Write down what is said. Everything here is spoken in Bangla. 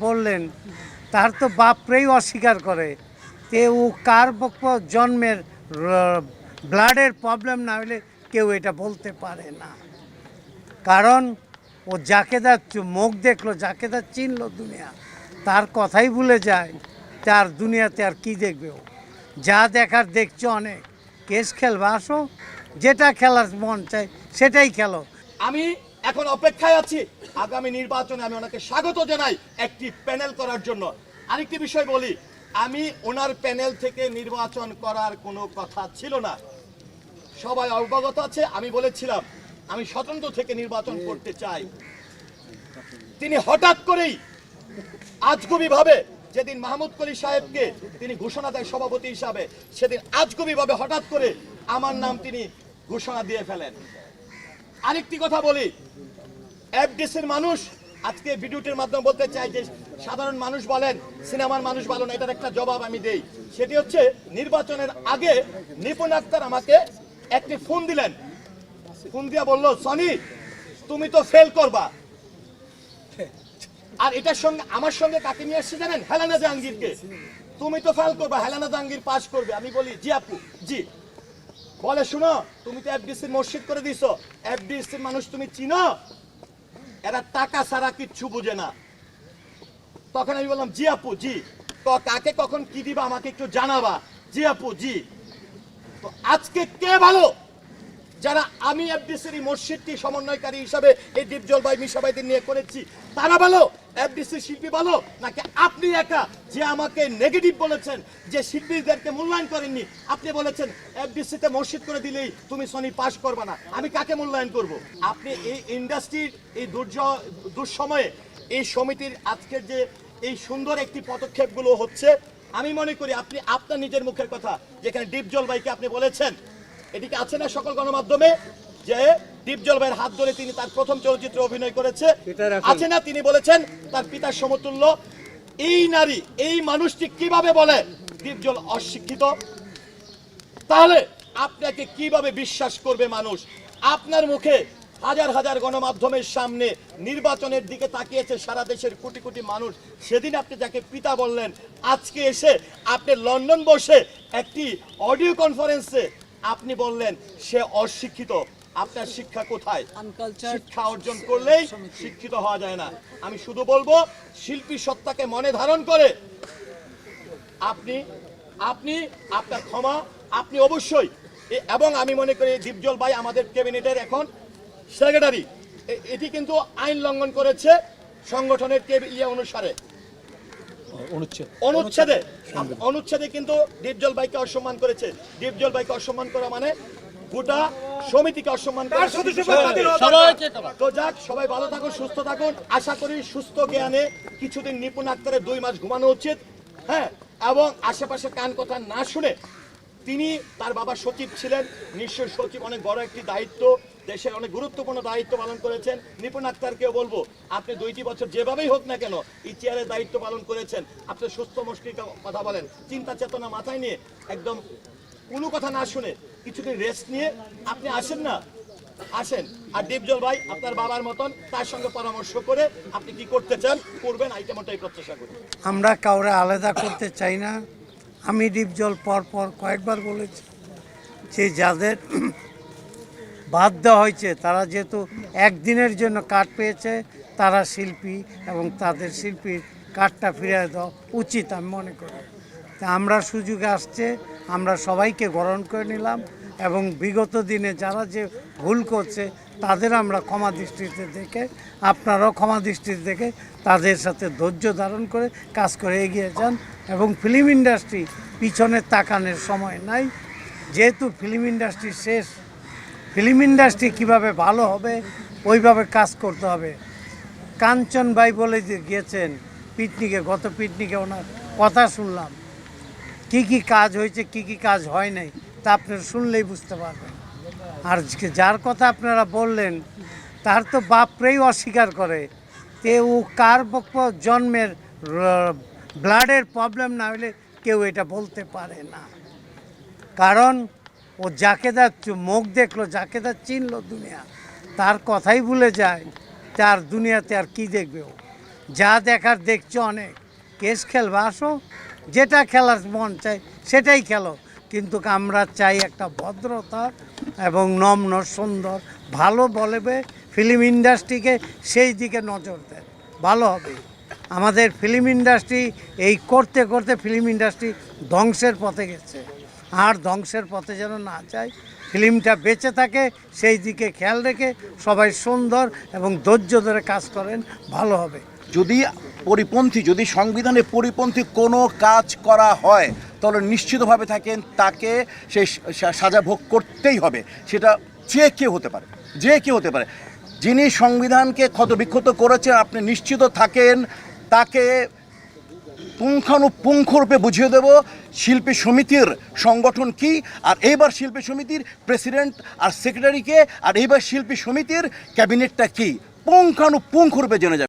বললেন, তার তো বাপরেই অস্বীকার করে। তে ও কার জন্মের ব্লাডের প্রবলেম না হলে কেউ এটা বলতে পারে না। কারণ ও যাকে তার মুখ দেখল, যাকে তার চিনলো দুনিয়া, তার কথাই ভুলে যায়, তার দুনিয়াতে আর কি দেখবে ও? যা দেখার দেখছ অনেক। কেস খেলবে, আসো। যেটা খেলার মন চায়, সেটাই খেলো। আমি এখন অপেক্ষায় আছি। আগামী নির্বাচনে আমি ওনাকে স্বাগত জানাই একটি প্যানেল করার জন্য। আরেকটি বিষয় বলি, আমি ওনার প্যানেল থেকে নির্বাচন করার কোনো কথা ছিল না। সবাই অবগত আছে, আমি বলেছিলাম, আমি স্বতন্ত্র থেকে নির্বাচন করতে চাই। তিনি হঠাৎ করেই আজগুবি ভাবে যেদিন মাহমুদ কলি সাহেবকে তিনি ঘোষণা দেয় সভাপতি হিসাবে, সেদিন আজগুবি ভাবে হঠাৎ করে আমার নাম তিনি ঘোষণা দিয়ে ফেলেন। আরেকটি কথা বলি এফডিসির মানুষ আজকে ভিডিওটির মাধ্যমে বলতে চাই যে সাধারণ মানুষ বলেন, সিনেমার মানুষ বলেন, এটার একটা জবাব আমি দেই। সেটি হচ্ছে নির্বাচনের আগে নিপুণ আক্তার আমাকে একটি ফোন দিলেন। ফোন দিয়া বলল, সনি, তুমি তো ফেল করবা। আর এটার সঙ্গে, আমার সঙ্গে কাকে নিয়ে আসছে জানেন? হেলানা জাহাঙ্গীরকে। তুমি তো ফেল করবা, হেলানা জাহাঙ্গীর পাস করবে। আমি বলি, জি আপু, জি। বলে, শুনো, তুমি তো এফডিসির মসজিদ করে দিছো। এফডিসির মানুষ তুমি চিনো? এরা টাকা ছাড়া কিচ্ছু বুঝে না। তখন আমি বললাম, জি আপু, জি। তো কাকে কখন কি দিবা আমাকে একটু জানাবা। জি আপু, জি। তো আজকে কে ভালো? যারা আমি এফডিসির মসজিদটি সমন্বয়কারী হিসাবে এই দীপজল ভাই মিশাবাইদের নিয়ে করেছি, তারা ভালো? এফডিসি শিল্পী ভালো নাকি আপনি একা? যে আমাকে নেগেটিভ বলেছেন, যে শিল্পীদেরকে মূল্যায়ন করেননি, আপনি বলেছেন এফডিসিতে মসজিদ করে দিলেই তুমি সনি পাস করবে না। আমি কাকে মূল্যায়ন করব? আপনি এই ইন্ডাস্ট্রির এই দুর্য, দুঃসময়ে এই সমিতির আজকের যে এই সুন্দর একটি পদক্ষেপগুলো হচ্ছে, আমি মনে করি আপনি আপনার নিজের মুখের কথা, যেখানে ডিপজল ভাইকে আপনি বলেছেন এদিকে আছে না সকল গণমাধ্যমে? যে দীপজল ভাইয়ের হাত ধরে তিনি তার প্রথম চলচ্চিত্রে অভিনয় করেছে। আছে না? তিনি বলেছেন তার পিতার সমতুল্য। এই নারী এই মানুষটি কীভাবে বলে দীপজল অশিক্ষিত? তাহলে আপনাকে কীভাবে বিশ্বাস করবে মানুষ? আপনার মুখে হাজার হাজার গণমাধ্যমের সামনে নির্বাচনের দিকে তাকিয়েছে সারা দেশের কোটি কোটি মানুষ। সেদিন আপনি যাকে পিতা বললেন আজকে এসে আপনি লন্ডন বসে একটি অডিও কনফারেন্সে আপনি বললেন সে অশিক্ষিত। আপনার শিক্ষা কোথায়? শিক্ষা অর্জন করলেই শিক্ষিত হওয়া যায় না। আমি শুধু বলব শিল্পী সত্তাকে মনে ধারণ করে আপনি আপনি আপনার ক্ষমা আপনি অবশ্যই এ- এবং আমি মনে করি দীপজল ভাই আমাদের ক্যাবিনেটের এখন সেক্রেটারি এটি কিন্তু আইন লঙ্ঘন করেছে সংগঠনের ইয়ে অনুসারে। অনুচ্ছেদ। অনুচ্ছেদে। অনুচ্ছেদে কিন্তু দীপজল ভাইকে অসম্মান করেছে। দীপজল ভাইকে অসম্মান করা মানে গোটা সমিতিকে অসম্মান তো যাক সবাই ভালো থাকুন সুস্থ থাকুন। আশা করি সুস্থ জ্ঞানে কিছুদিন নিপুণ আক্তারের দুই মাস ঘুমানো উচিত হ্যাঁ? এবং আশেপাশে কান কথা না শুনে তিনি তার বাবা সচিব ছিলেন। নিশ্চয় সচিব অনেক বড় একটি দায়িত্ব দেশের অনেক গুরুত্বপূর্ণ দায়িত্ব পালন করেছেন। নিপুণ আক্তারকেও বলব আপনি দুইটি বছর যেভাবেই হোক না কেন এই চেয়ারের দায়িত্ব পালন করেছেন। আপনি সুস্থ মস্তিষ্ক কথা বলেন। চিন্তা চেতনা মাথায় নিয়ে একদম কোনো কথা না শুনে কিছুদিন রেস্ট নিয়ে আপনি আসেন না? আসেন। আর দীপজল ভাই, আপনার বাবার মতন তার সঙ্গে পরামর্শ করে আপনি কি করতে চান, করবেন আইটেমটাই প্রত্যাশা করি। আমরা কাউরে আলাদা করতে চাই না। আমি ডিপজল পর পর কয়েকবার বলেছি যে যাদের বাদ দেওয়া হয়েছে, তারা যেহেতু একদিনের জন্য কাঠ পেয়েছে, তারা শিল্পী এবং তাদের শিল্পীর কাঠটা ফিরিয়ে দেওয়া উচিত আমি মনে করি। আমরা সুযোগে আসছে, আমরা সবাইকে গ্রহণ করে নিলাম এবং বিগত দিনে যারা যে ভুল করছে, তাদের আমরা ক্ষমা দৃষ্টিতে দেখে, আপনারাও ক্ষমা দৃষ্টিতে দেখে তাদের সাথে ধৈর্য ধারণ করে কাজ করে এগিয়ে যান এবং ফিল্ম ইন্ডাস্ট্রি পিছনে তাকানোর সময় নাই। যেহেতু ফিল্ম ইন্ডাস্ট্রি শেষ, ফিল্ম ইন্ডাস্ট্রি কীভাবে ভালো হবে, ওইভাবে কাজ করতে হবে। কাঞ্চন ভাই বলে গিয়েছেন, পিকনিকে, গত পিকনিকে ওনার কথা শুনলাম। কি কি কাজ হয়েছে, কি কি কাজ হয় নাই, তা আপনারা শুনলেই বুঝতে পারবেন। আর যার কথা আপনারা বললেন, তার তো বাপরেই অস্বীকার করে। তে ও কার জন্মের ব্লাডের প্রবলেম না হলে কেউ এটা বলতে পারে না। কারণ ও যাকে তার মুখ দেখল, যাকে তার চিনলো দুনিয়া, তার কথাই ভুলে যায়, তার দুনিয়াতে আর কি দেখবে ও? যা দেখার দেখছ অনেক। কেস খেলবে, আসো। যেটা খেলার মন চাই সেটাই খেলো। কিন্তু আমরা চাই একটা ভদ্রতা এবং নম্র, সুন্দর, ভালো বলবে ফিল্ম ইন্ডাস্ট্রিকে সেই দিকে নজর দেন ভালো হবে। আমাদের ফিল্ম ইন্ডাস্ট্রি এই করতে করতে ফিল্ম ইন্ডাস্ট্রি ধ্বংসের পথে গেছে। আর ধ্বংসের পথে যেন না যায় ফিল্মটা বেঁচে থাকে, সেই দিকে খেয়াল রেখে সবাই সুন্দর এবং ধৈর্য ধরে কাজ করেন, ভালো হবে। যদি পরিপন্থী, যদি সংবিধানে পরিপন্থী কোনো কাজ করা হয়, তাহলে নিশ্চিতভাবে থাকেন তাকে সা- সাজা ভোগ করতেই হবে। সেটা যে কেউ হতে পারে, যে কেউ হতে পারে। যিনি সংবিধানকে ক্ষতবিক্ষত করেছেন, আপনি নিশ্চিত থাকেন, তাকে পুঙ্খানুপুঙ্খরূপে বুঝিয়ে দেব, শিল্পী সমিতির সংগঠন কি, আর এইবার শিল্পী সমিতির প্রেসিডেন্ট আর সেক্রেটারিকে, আর এইবার শিল্পী সমিতির ক্যাবিনেটটা কি। পুঙ্খানুপুঙ্খরূপে জেনে যাবে।